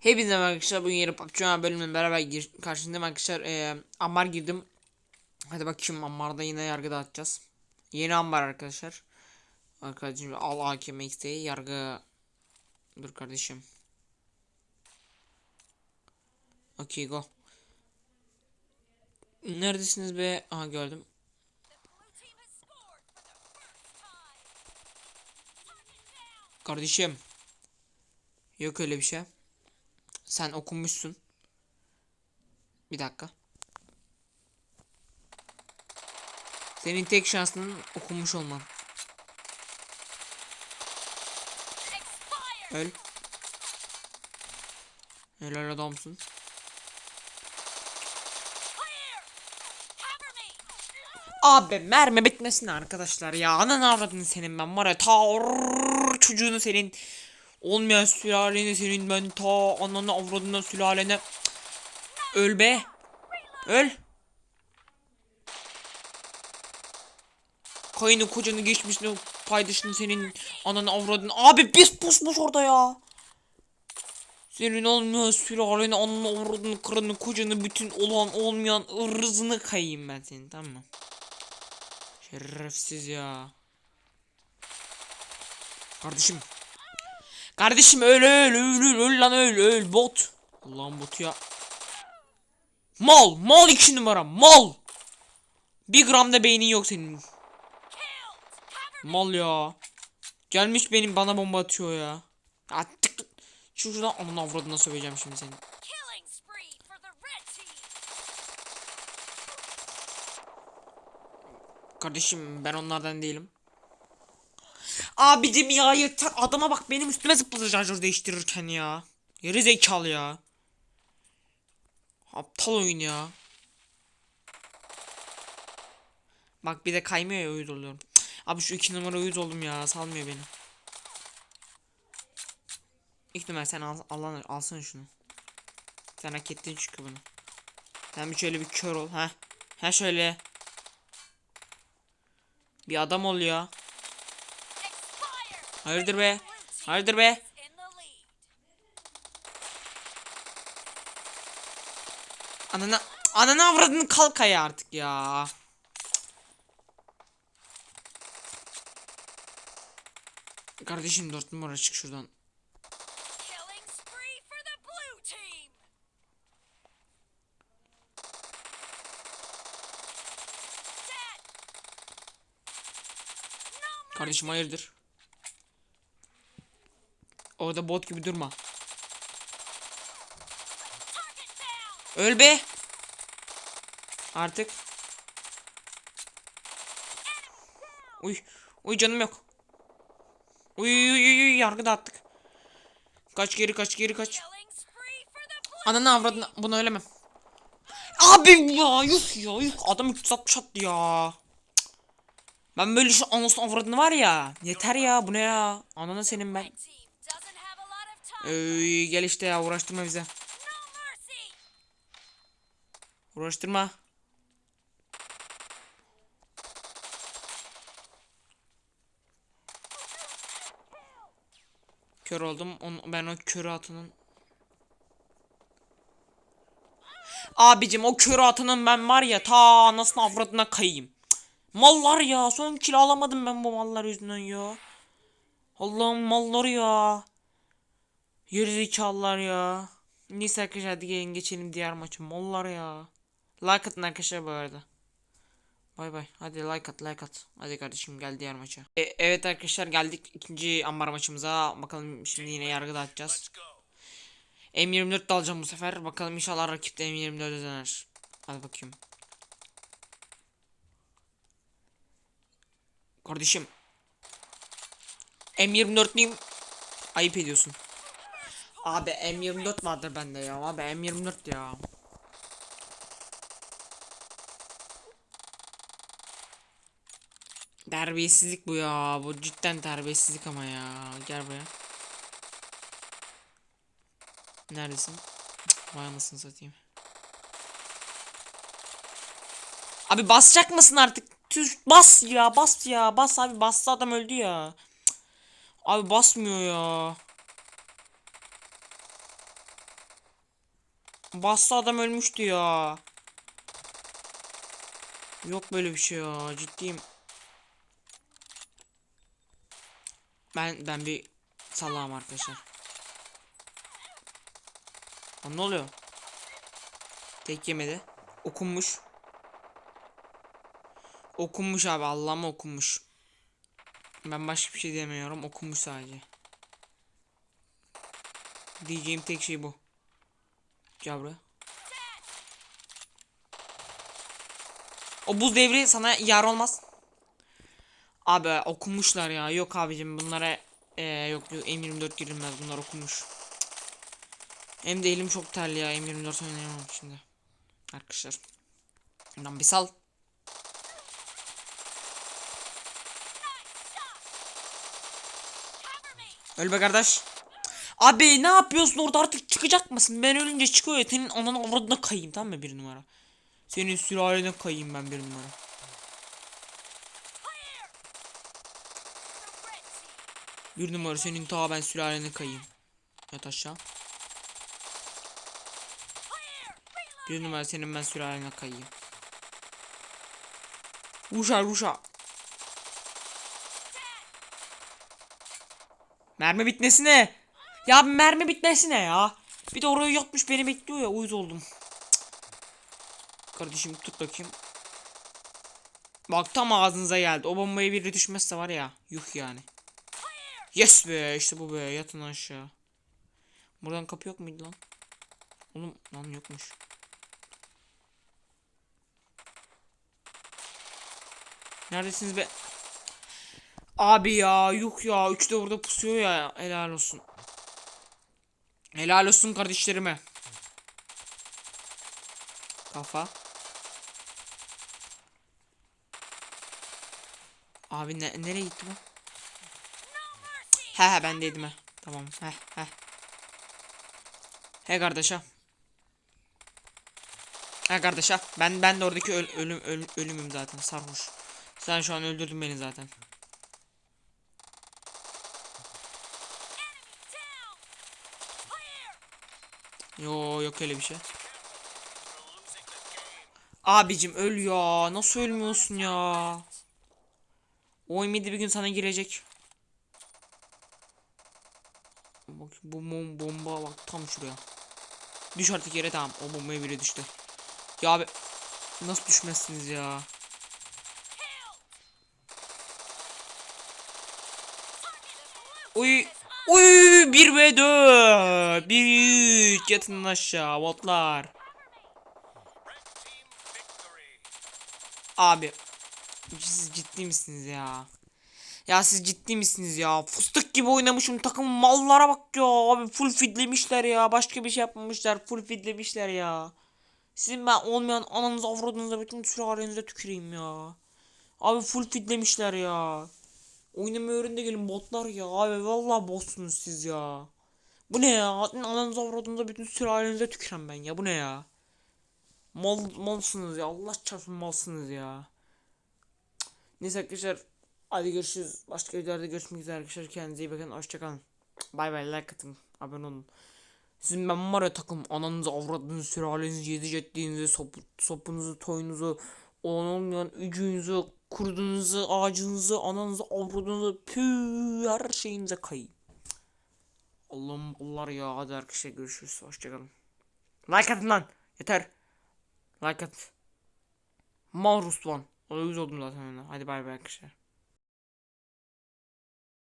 Hepinize arkadaşlar. Bugün yeni PUBG bölümle beraber gir karşınızdayım arkadaşlar. Ee, Ammar girdim. Hadi bakayım Ammar'da yine yargı dağıtacağız. Yeni Ammar arkadaşlar. Arkadaşım al hakem X'teyi yargı. Dur kardeşim. Okey go. Neredesiniz be? Aha gördüm. Kardeşim. Yok öyle bir şey sen okumuşsun. Bir dakika. Senin tek şansın okumuş olman. Öl. Helal adamsın. Abi mermi bitmesin arkadaşlar ya. Ananı avradını senin ben var ya ta çocuğunu senin olmayan sülaleni senin ben ta ananı avradını sülalene. Öl be. Öl. Kayını kocanı geçmişini paydaşını senin ananı avradını abi biz pusmuş orada ya. Senin olmayan sülaleni ananı avradını kırını kocanı bütün olan olmayan ırzını kayayım ben senin tamam mı? Şerefsiz ya. Kardeşim. Kardeşim öl öl öl öl öl lan öl öl bot. Allah'ım bot ya. Mal mal iki numara mal. Bir gram da beynin yok senin. Mal ya. Gelmiş benim bana bomba atıyor ya. Ya tık tık. Şu şuradan aman avradına söveceğim şimdi seni. Kardeşim ben onlardan değilim. Abicim ya yeter adama bak benim üstüme zıpladı şarjör değiştirirken ya. Geri zekalı ya. Aptal oyun ya. Bak bir de kaymıyor ya uyuz oluyorum. Abi şu iki numara uyuz oldum ya salmıyor beni. İlk numara sen al, al, alsana şunu. Sen hak ettin çünkü bunu. Sen bir şöyle bir kör ol ha. Ha şöyle. Bir adam ol ya. Hayırdır be? Hayırdır be? Anana anana avradını kalk ayağa artık ya. Kardeşim dört numara çık şuradan. Killing spree Orada bot gibi durma. Öl be. Artık. Uy. Uy canım yok. Uy uy uy uy yargı dağıttık. Kaç geri kaç geri kaç. Ananı avradını bunu ölemem. Abi ya yuh ya yuh adam 360 attı ya. Ben böyle şu anasını avradını var ya. Yeter ya bu ne ya. Ananı senin ben. Ey, gel işte ya uğraştırma bize. Uğraştırma. Kör oldum. Ben o körü atının Abicim o körü atının ben var ya ta anasını avradına kayayım. Mallar ya son kilo alamadım ben bu mallar yüzünden ya. Allah'ım malları ya. Gerizekalılar ya. Neyse arkadaşlar hadi gelin geçelim diğer maça. Mallar ya. Like atın arkadaşlar bu arada. Bay bay. Hadi like at like at. Hadi kardeşim gel diğer maça. E, evet arkadaşlar geldik ikinci ambar maçımıza. Bakalım şimdi yine yargıda atacağız. M24 de alacağım bu sefer. Bakalım inşallah rakip de M24'e döner. Hadi bakayım. Kardeşim. M24'lüyüm. Ayıp ediyorsun. Abi M24 vardır bende ya. Abi M24 ya. Terbiyesizlik bu ya. Bu cidden terbiyesizlik ama ya. Gel buraya. Neredesin? Vay anasını satayım. Abi basacak mısın artık? Bas ya bas ya bas abi bassa adam öldü ya. Cık. Abi basmıyor ya. Bastı adam ölmüştü ya. Yok böyle bir şey ya. Ciddiyim. Ben ben bir salağım arkadaşlar. Lan ne oluyor? Tek yemedi. Okunmuş. Okunmuş abi Allah'ıma okunmuş. Ben başka bir şey demiyorum. Okunmuş sadece. Diyeceğim tek şey bu. Gel buraya. O buz devri sana yar olmaz. Abi okunmuşlar ya. Yok abicim bunlara ee, yok yok M24 girilmez bunlar okunmuş. Hem de elim çok terli ya M24 oynayamam şimdi. Arkadaşlar. Lan bir sal. Öl be kardeş. Abi ne yapıyorsun orada artık çıkacak mısın? Ben ölünce çıkıyor senin ananı avradına kayayım tamam mı bir numara. Senin sülalene kayayım ben bir numara. Bir numara senin ta ben sülalene kayayım. Yat aşağı. Bir numara senin ben sülalene kayayım. Ruşa ruşa. Mermi bitmesi ne? Ya mermi bitmesi ne ya? Bir de oraya yatmış beni bekliyor ya uyuz oldum. Kardeşim tut bakayım. Bak tam ağzınıza geldi. O bombaya biri düşmezse var ya. Yuh yani. Yes be işte bu be yatın aşağı. Buradan kapı yok muydu lan? Oğlum lan yokmuş. Neredesiniz be? Abi ya yuh ya. Üçü de orada pusuyor ya. Helal olsun. Helal olsun kardeşlerime. Kafa. Abi ne, nereye gitti bu? He he ben dedim he. Tamam he he. He kardeşa. He kardeşa. Ben ben de oradaki öl- ölüm öl- ölümüm zaten sarhoş. Sen şu an öldürdün beni zaten. Yo yok öyle bir şey. Abicim öl ya. Nasıl ölmüyorsun ya? O ümidi bir gün sana girecek. Bak bu bom bomba bak tam şuraya. Düş artık yere tamam. O bombaya biri düştü. Ya abi nasıl düşmezsiniz ya? Uy Uy 1 ve 4 1 3 yatın aşağı botlar. Abi siz ciddi misiniz ya? Ya siz ciddi misiniz ya? Fıstık gibi oynamışım takım mallara bak ya abi full fitlemişler ya başka bir şey yapmamışlar full fitlemişler ya. Sizin ben olmayan ananız avradınıza bütün sülalenize tüküreyim ya. Abi full fitlemişler ya. Oynamayı öğrenin de gelin botlar ya abi vallahi botsunuz siz ya. Bu ne ya? Ananız avradınıza bütün sülalenize tükürem ben ya bu ne ya? Mal malsınız ya Allah çarpsın malsınız ya. Neyse arkadaşlar hadi görüşürüz. Başka videolarda görüşmek üzere arkadaşlar. Kendinize iyi bakın. Hoşçakalın. Bay bay like atın. Abone olun. Sizin ben var ya takım ananızı avradınızı sülalenizi yedi jettiğinizi sop, sopunuzu toyunuzu olan olmayan ücüğünüzü kurdunuzu ağacınızı ananızı avradınızı püü her şeyinize kayın. Allah'ım Allah ya hadi arkadaşlar görüşürüz. Hoşçakalın. Like atın lan. Yeter. Like at. Mal Ruslan. O da yüz oldum zaten. Hadi bay bay arkadaşlar.